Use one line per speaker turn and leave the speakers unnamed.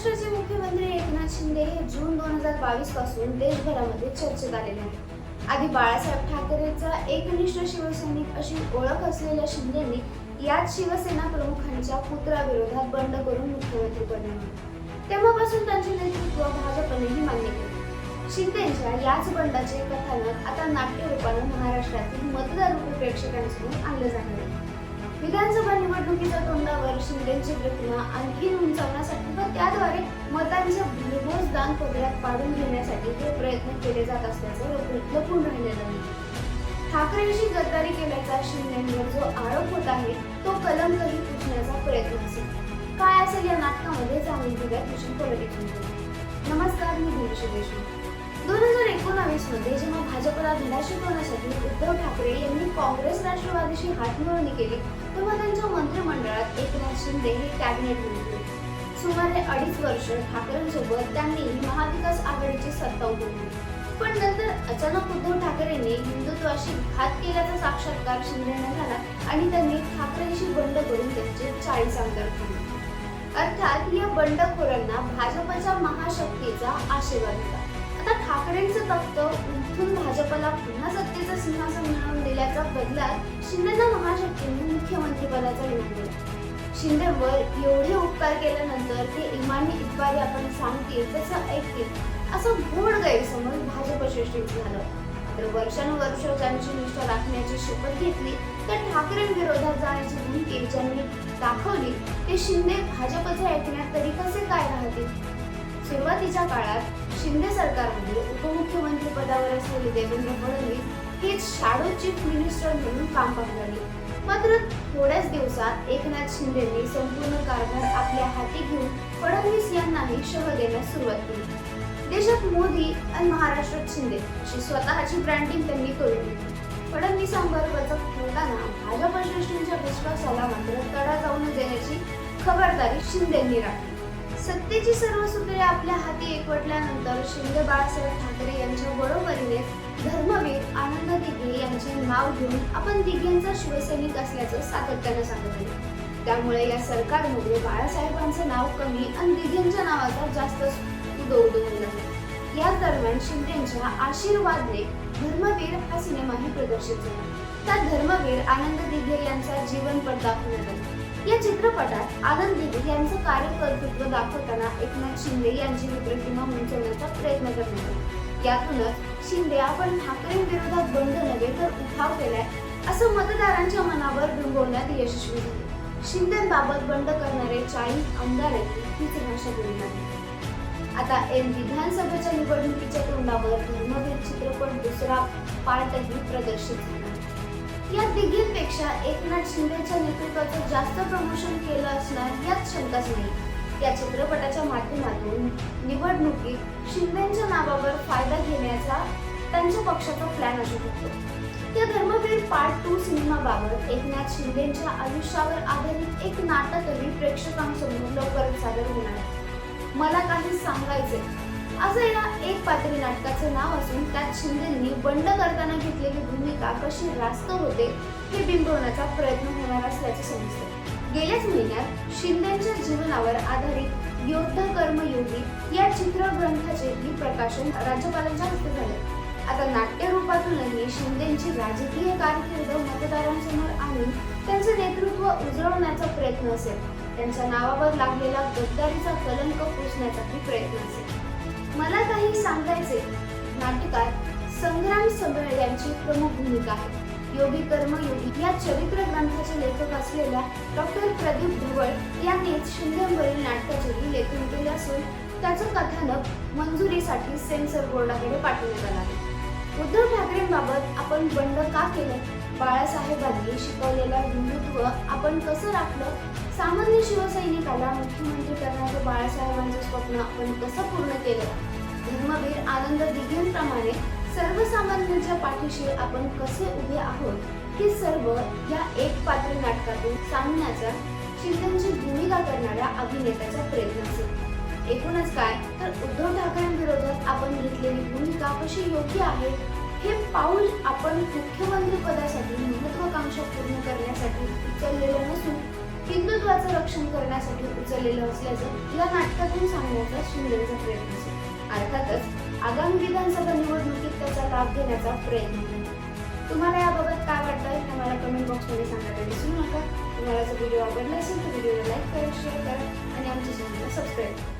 महाराष्ट्राचे मुख्यमंत्री एकनाथ शिंदे हे जून दोन हजार बावीसपासून देशभरामध्ये चर्चेत आलेले आहेत. आधी बाळासाहेब ठाकरेंचा एकनिष्ठ शिवसैनिक अशी ओळख असलेल्या शिंदेंनी याच शिवसेना प्रमुखांच्या पुत्राविरोधात बंड करून मुख्यमंत्री बनवले तेव्हापासून त्यांचे नेतृत्व भाजपनेही मान्य केले. शिंदेच्या याच बंडाचे कथानक आता नाट्यरूपानं महाराष्ट्रातील मतदार प्रेक्षकांसमोर आणलं जाणार आहे. विधानसभा निवडणुकी शिंदेची प्रतिमा आणखी उंचावण्यासाठी व त्याद्वारे मतांचे भरघोस दान पदरात पाडून घेण्यासाठी ते प्रयत्न केले जात असल्याचं लपून राहिलेलं नाही ठाकरेंशी गद्दारी केल्याचा शिंदेवर जो आरोप होत आहे तो कलंकही पुसण्याचा प्रयत्न असेल? काय असेल या नाटकामध्ये जाणून घेऊया मिशन पॉलिटिक्स नमस्कार मी दिनेश देशमुख. दोन हजार एकोणावीसमध्ये जेव्हा भाजपला धडा शिकवण्यासाठी उद्धव ठाकरे यांनी काँग्रेस राष्ट्रवादीशी हातमिळवणी केली तेव्हा त्यांच्या मंत्रिमंडळ शिंदे हे कॅबिनेट मंत्री. सुमारे अडीच वर्ष ठाकरेंसोबत त्यांनी महाविकास आघाडीची सत्ता उभारली पण नंतर अचानक उद्धव ठाकरेंनी हिंदुत्वाशी घात केल्याचा साक्षात्कार शिंदेना झाला आणि त्यांनी ठाकरेंशी बंड करून त्यांचे चाळीस आमदार केले. अर्थात या बंडखोरांना भाजपच्या महाशक्तीचा आशीर्वाद होता. आता ठाकरेंचं तख्त उठून भाजपला पुन्हा सत्तेचं सिंहासन मिळवून दिल्याचा बदलात शिंदेना महाशक्तीने मुख्यमंत्रीपदाचा निर्णय इनाम शिंदेवर एवढे उपकार केल्यानंतर ते इमानी इतवारी आपण सांगतील तसं ऐकतील. असं गोड गैरसमज भाजप श्रेष्ठीत झालं. तर वर्षानुवर्ष त्यांची निष्ठा राखण्याची शपथ घेतली तर ठाकरेंविरोधात जाण्याची भूमिके ज्यांनी दाखवली ते शिंदे भाजपचे ऐकण्यात तरी कसे काय राहतील? सुरुवातीच्या काळात शिंदे सरकारमध्ये उपमुख्यमंत्री पदावर असलेले देवेंद्र फडणवीस हेच शॅडो चीफ मिनिस्टर म्हणून काम पाहणारे मात्र थोड्याच दिवसात एकनाथ शिंदेंनी संपूर्ण कारभार आपल्या हाती घेऊन फडणवीस यांनाही शह देण्यास सुरुवात केली. देशात मोदी आणि महाराष्ट्रात शिंदे अशी स्वतःची ब्रँडिंग त्यांनी करून दिली. फडणवीसांवर वचक ठेवताना भाजप श्रेष्ठींच्या विश्वासाला मात्र तडा जाऊ न देण्याची खबरदारी शिंदेंनी राखली. सत्तेची सर्व सूत्रे आपल्या शिंदे बाळासाहेब ठाकरे यांच्या बरोबरीने धर्मवीर आनंद दिघे यांचे नाव घेऊन आपण दिघेंचा शिवसैनिक असल्याचं सातत्यानं सांगत आहे. त्यामुळे या सरकारमध्ये बाळासाहेबांचं नाव कमी आणि दिघेंच्या नावाचा जास्त उदो उदो दरम्यान शिंदेच्या आशीर्वादने धर्मवीर हा सिनेमाही प्रदर्शित झाला. त्यात धर्मवीर आनंद दिघे यांचा जीवनपट दाखवण्यात आला. या चित्रपटात आनंद दिघे यांचं कार्यकर्तृत्व दाखवताना एकनाथ शिंदे यांची प्रतिमा उंचवण्याचा प्रयत्न करण्यात आला यातूनच शिंदे आपण ठाकरेंविरोधात बंड नव्हे तर उठाव केलाय असं मतदारांच्या मनावर बिंबवण्यात यशस्वी झाले. शिंदेबाबत बंड करणारे चाळीस आमदारांनी हीच भाषा बोलली आहे आता एम विधानसभेच्या निवडणुकीच्या तोंडावर धर्मवीर चित्रपट दुसरा पार्टही प्रदर्शित झाला. या तिघींपेक्षा एकनाथ शिंदेच्या नेतृत्वाचं जास्त प्रमोशन केलं असणार यात शंकाच नाही. या चित्रपटाच्या माध्यमातून निवडणुकीत शिंदेच्या नावावर फायदा घेण्याचा त्यांच्या पक्षाचा प्लॅन असू शकतो. या धर्मवीर पार्ट टू सिनेमाबाबत एकनाथ शिंदेच्या आयुष्यावर आधारित एक नाटकही प्रेक्षकांसमोर लवकरच सादर होणार मला काही सांगायचे असं या एक पात्री नाटकाचं नाव असून त्यात शिंदेंनी बंड करताना घेतलेली भूमिका कशी रास्त होते हे बिंबवण्याचा प्रयत्न होणार असल्याचे समजते. गेल्याच महिन्यात शिंदेच्या जीवनावर आधारित योद्धा कर्मयोगी या चित्रग्रंथाचेही प्रकाशन राज्यपालांच्या हस्ते झाले. आता नाट्य रूपातूनही शिंदेची राजकीय कारकीर्द मतदारांसमोर आणून त्यांचे नेतृत्व उजळवण्याचा प्रयत्न असेल. त्यांच्या नावावर लागलेला गद्दारीचा कलंक पुसण्याचाही प्रयत्न असेल. मला काही सांगायचे. नाटकात संग्राम सबळ यांची प्रमुख भूमिका आहे. योगी कर्मयोगी या चरित्र ग्रंथाचे लेखक असलेल्या डॉक्टर प्रदीप ढवळ यांनीच शिंदेवरील नाटकाचेही लेखन केले असून त्याचं कथानक मंजुरीसाठी सेन्सर बोर्डाकडे पाठवण्यात आलं आहे. उद्धव ठाकरेंबाबत आपण बंड का केलं? बाळासाहेबांनी शिकवलेलं हिंदुत्व आपण कसं राखलं? सामान्य शिवसैनिकाला मुख्यमंत्री करण्याचं बाळासाहेबांचं स्वप्न आपण कसं पूर्ण केलं? धर्मवीर आनंद दिघेंप्रमाणे सर्वसामान्यांच्या पाठीशी आपण कसे उभे आहोत? हे सर्व या एक पात्र नाटकातून सांगण्याचा शिंदेची भूमिका करणाऱ्या अभिनेत्याचा प्रयत्न असेल. एकूणच काय? तर उद्धव ठाकरेंविरोधात आपण घेतलेली भूमिका कशी योग्य आहे? हे पाऊल आपण मुख्यमंत्री पदासाठी महत्वाकांक्षा पूर्ण करण्यासाठी उचललेलं नसून हिंदुत्वाचं रक्षण करण्यासाठी उचललेलं असल्याचं या नाटकातून सांगण्याचा शिंदेचा प्रयत्न असेल. अर्थातच आगामी विधानसभा निवडणुकीत त्याचा लाभ घेण्याचा प्रयत्न केला तुम्हाला याबाबत काय वाटतं हे मला कमेंट बॉक्समध्ये सांगायला विसरू नका. तुम्हाला जर व्हिडिओ आवडला असेल तर व्हिडिओला लाईक करा शेअर करा आणि आमच्या चॅनलला सबस्क्राईब करा.